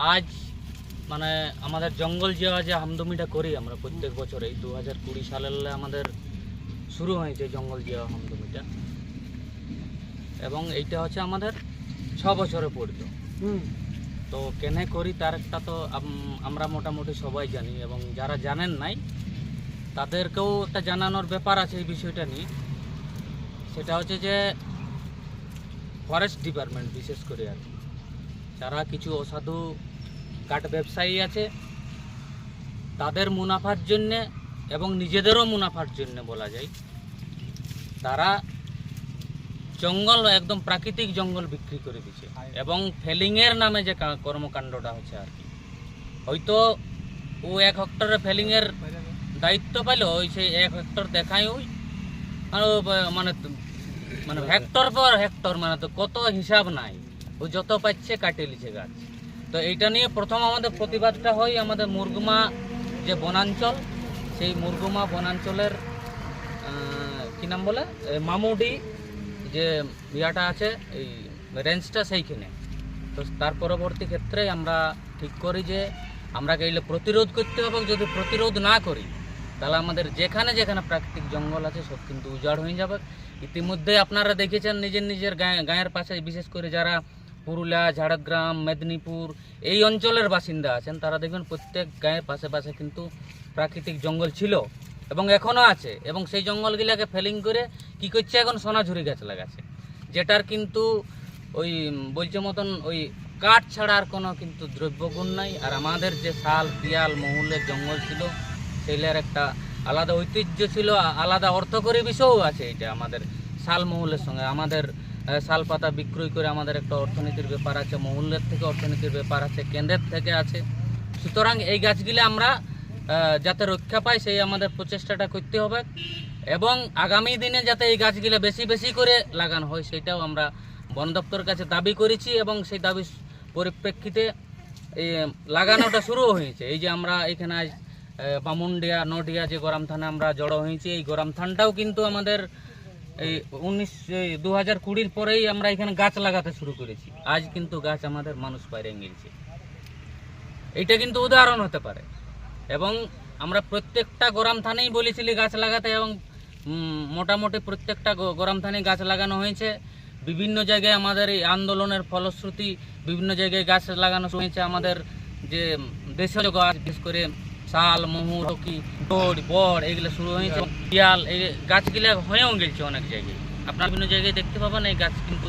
আজ মানে আমাদের জঙ্গল যে যে হামদমিটা করি আমরা প্রত্যেক বছর এই দু হাজার কুড়ি সালের আমাদের শুরু হয়েছে জঙ্গল জিয়া হামদমিটা। এবং এইটা হচ্ছে আমাদের ছ বছরে পড়তো। হুম। তো কেনে করি তার একটা তো আমরা মোটামুটি সবাই জানি এবং যারা জানেন নাই তাদেরকেও একটা জানানোর ব্যাপার আছে এই বিষয়টা নিয়ে। সেটা হচ্ছে যে ফরেস্ট ডিপার্টমেন্ট বিশেষ করে আর কি। যারা কিছু অসাধু কাঠ ব্যবসায়ী আছে, তাদের মুনাফার জন্যে এবং নিজেদেরও মুনাফার জন্য বলা যায়, তারা জঙ্গল, একদম প্রাকৃতিক জঙ্গল বিক্রি করে দিচ্ছে এবং ফেলিংয়ের নামে যে কর্মকাণ্ডটা হচ্ছে আর কি। হয়তো ও এক হেক্টরে ফেলিংয়ের দায়িত্ব পাইলো ওই সেই এক হেক্টর দেখাই ওই মানে মানে হেক্টর পর হেক্টর মানে তো কত হিসাব নাই। ও যত পাচ্ছে কাটিয়ে লিছে গাছ। তো এইটা নিয়ে প্রথম আমাদের প্রতিবাদটা হয় আমাদের মুরগুমা যে বনাঞ্চল, সেই মুরগুমা বনাঞ্চলের কি নাম বলে? মামুডি যে ইয়াটা আছে, এই রেঞ্জটা সেইখানে। তো তার পরবর্তী ক্ষেত্রে আমরা ঠিক করি যে আমরা গেলে প্রতিরোধ করতে হবে যদি প্রতিরোধ না করি, তাহলে আমাদের যেখানে যেখানে প্রাকৃতিক জঙ্গল আছে সব কিন্তু উজাড় হয়ে যাবে। ইতিমধ্যে আপনারা দেখেছেন নিজের নিজের গায়ে গায়ের পাশে বিশেষ করে যারা পুরুলিয়া, ঝাড়গ্রাম, মেদিনীপুর, এই অঞ্চলের বাসিন্দা আছেন। তারা দেখবেন প্রত্যেক গায়ের পাশে পাশে কিন্তু প্রাকৃতিক জঙ্গল ছিল এবং এখনও আছে। এবং সেই জঙ্গলগুলাকে ফেলিং করে কি করছে এখন? সোনাঝুরি গাছ লাগাচ্ছে। যেটার কিন্তু ওই বলছে মতন ওই কাঠ ছাড়া আর কোনো কিন্তু দ্রব্যগুণ নাই। আর আমাদের যে শাল পিয়াল মহুলের জঙ্গল ছিল সেইগুলোর একটা আলাদা ঐতিহ্য ছিল আলাদা অর্থকরী বিষয়ও আছে এটা আমাদের শাল, মহুলের সঙ্গে। আমাদের শাল পাতা বিক্রয় করে আমাদের একটা অর্থনীতির ব্যাপার আছে মহুলের থেকে অর্থনীতির ব্যাপার আছে, কেন্দ্রের থেকে আছে। সুতরাং এই গাছগুলি আমরা যাতে রক্ষা পাই সেই আমাদের প্রচেষ্টাটা করতে হবে এবং আগামী দিনে যাতে এই গাছগুলো বেশি বেশি করে লাগানো হয় সেটাও আমরা বন দপ্তরের কাছে দাবি করেছি এবং সেই দাবি পরিপ্রেক্ষিতে লাগানোটা শুরু হয়েছে। এই যে আমরা এখানে আজ বামুনডিয়া, নডিয়া যে গরম থানে আমরা জড়ো হয়েছি, এই গরম থানটাও কিন্তু আমাদের এই উনিশ দু হাজার কুড়ির পরেই আমরা এখানে গাছ লাগাতে শুরু করেছি। আজ কিন্তু গাছ আমাদের মানুষ বাইরে গেছে এটা কিন্তু উদাহরণ হতে পারে। এবং আমরা প্রত্যেকটা গরম থানেই বলেছিলি গাছ লাগাতে এবং মোটামুটি প্রত্যেকটা গরম থানে গাছ লাগানো হয়েছে। বিভিন্ন জায়গায় আমাদের এই আন্দোলনের ফলশ্রুতি বিভিন্ন জায়গায় গাছ লাগানো হয়েছে। আমাদের যে দেশজ গাছ, বিশেষ করে শাল মহুর কি ডোর বড়, এগুলো শুরু হয়েছে। পিয়াল এই গাছগুলো হয়েও গেছে অনেক জায়গায়। আপনার বিভিন্ন জায়গায় দেখতে পাবেন এই গাছ কিন্তু